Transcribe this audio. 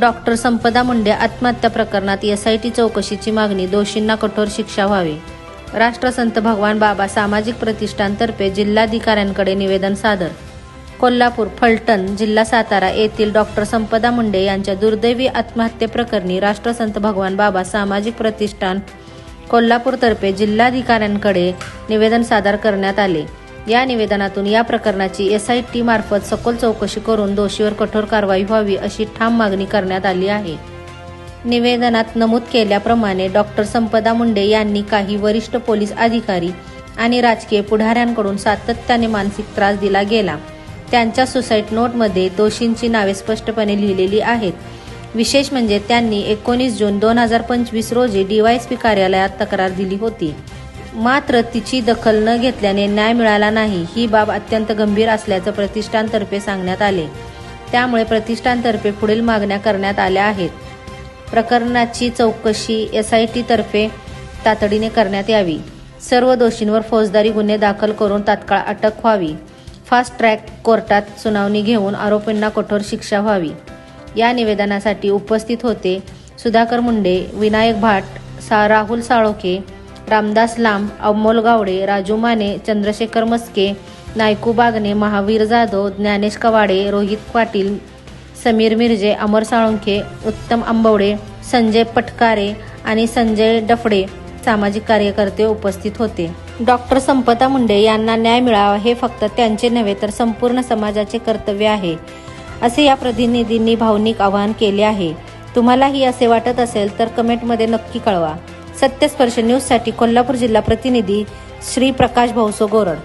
Doctor संपदा मुंडे आत्महत्या प्रकरणात SIT चौकशीची मागणी दोषींना कठोर शिक्षा व्हावी. राष्ट्रसंत भगवान बाबा सामाजिक प्रतिष्ठानतर्फे जिल्हाधिकाऱ्यांकडे निवेदन सादर. कोल्हापूर फलटण जिल्हा सातारा येथील डॉक्टर संपदा मुंडे यांच्या दुर्दैवी आत्महत्येप्रकरणी राष्ट्रसंत भगवान बाबा सामाजिक प्रतिष्ठान कोल्हापूरतर्फे जिल्हाधिकाऱ्यांकडे निवेदन सादर करण्यात आले. या निवेदनातून या प्रकरणाची एसआयटी मार्फत सखोल चौकशी करून दोषीवर कठोर कारवाई व्हावी अशी ठाम मागणी करण्यात आली आहे. निवेदनात नमूद केल्याप्रमाणे डॉक्टर संपदा मुंडे यांनी काही वरिष्ठ पोलीस अधिकारी आणि राजकीय पुढाऱ्यांकडून सातत्याने मानसिक त्रास दिला गेला. त्यांच्या सुसाईड नोटमध्ये दोषींची नावे स्पष्टपणे लिहिलेली आहेत. विशेष म्हणजे त्यांनी एकोणीस जून दोन हजार पंचवीस रोजी डीवायएसपी कार्यालयात तक्रार दिली होती. मात्र तिची दखल न घेतल्याने न्याय मिळाला नाही. ही बाब अत्यंत गंभीर असल्याचं प्रतिष्ठानतर्फे सांगण्यात आले. त्यामुळे प्रतिष्ठानतर्फे पुढील मागण्या करण्यात आल्या आहेत. प्रकरणाची चौकशी एस आय तर्फे तातडीने करण्यात यावी. सर्व दोषींवर फौजदारी गुन्हे दाखल करून तात्काळ अटक व्हावी. फास्ट ट्रॅक कोर्टात सुनावणी घेऊन आरोपींना कठोर शिक्षा व्हावी. या निवेदनासाठी उपस्थित होते सुधाकर मुंडे विनायक भाट सा राहुल साळोखे रामदास लांब अमोल गावडे राजू माने चंद्रशेखर मस्के नायकू बागने महावीर जाधव ज्ञानेश कवाडे रोहित पाटील समीर मिर्जे अमर साळुंखे उत्तम आंबवडे संजय पटकारे आणि संजय डफडे सामाजिक कार्यकर्ते उपस्थित होते. डॉक्टर संपदा मुंडे यांना न्याय मिळावा हे फक्त त्यांचे नव्हे तर संपूर्ण समाजाचे कर्तव्य आहे असे या प्रतिनिधींनी भावनिक आवाहन केले आहे. तुम्हालाही असे वाटत असेल तर कमेंटमध्ये नक्की कळवा. सत्यस्पर्श न्यूजसाठी कोल्हापूर जिल्हा प्रतिनिधी श्री प्रकाश भाऊसो गोरड.